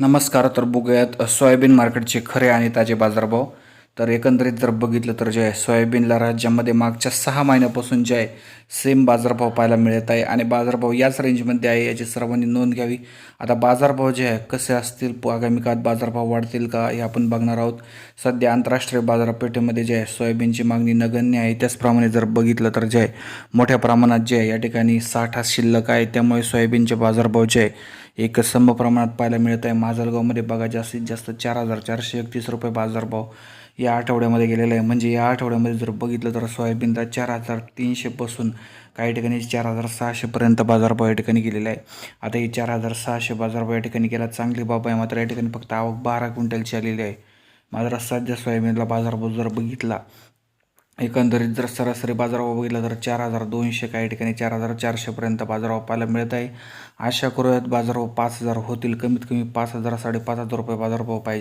नमस्कार तर बघूयात सोयाबीन मार्केटचे खरे आणि ताजे बाजारभाव. तर एकंदरीत जर बघितलं तर जे आहे सोयाबीनला राज्यामध्ये मागच्या सहा महिन्यापासून जे आहे सेम बाजारभाव पाहायला मिळत आहे. आणि बाजारभाव याच रेंजमध्ये आहे याची सर्वांनी नोंद घ्यावी. आता बाजारभाव जे आहे कसे असतील आगामी काळात बाजारभाव वाढतील का हे आपण बघणार आहोत. सध्या आंतरराष्ट्रीय बाजारपेठेमध्ये जे आहे सोयाबीनची मागणी नगण्य आहे. त्याचप्रमाणे जर बघितलं तर जे आहे मोठ्या प्रमाणात जे आहे या ठिकाणी साठा शिल्लक आहे. त्यामुळे सोयाबीनचे बाजारभाव जे आहे एक सम प्रमाणात पाहायला मिळत आहे. माजलगावमध्ये बघा जास्तीत जास्त चार हजार चारशे एकतीस रुपये बाजारभाव या आठवड्यामध्ये गेलेला आहे. म्हणजे या आठवड्यामध्ये जर बघितलं तर सोयाबीनचा चार हजार तीनशेपासून काही ठिकाणी चार हजार सहाशेपर्यंत बाजारभाव या ठिकाणी गेलेला आहे. आता हे चार हजार सहाशे बाजारभाव या ठिकाणी गेला. चांगली बाब आहे मात्र या ठिकाणी फक्त आवक बारा क्विंटलची आलेली आहे. मात्र सध्या सोयाबीनला बाजारभाव जर बघितला एकंदरीत जर सरासरी बाजारभाव बघितला तर चार हजार दोनशे काही ठिकाणी चार हजार चारशेपर्यंत बाजारभाव पाहायला मिळत आहे. आशा करूयात बाजारभाव पाच हजार होतील. कमीत कमी पाच हजार साडेपाच हजार रुपये बाजारभाव पाहिजे.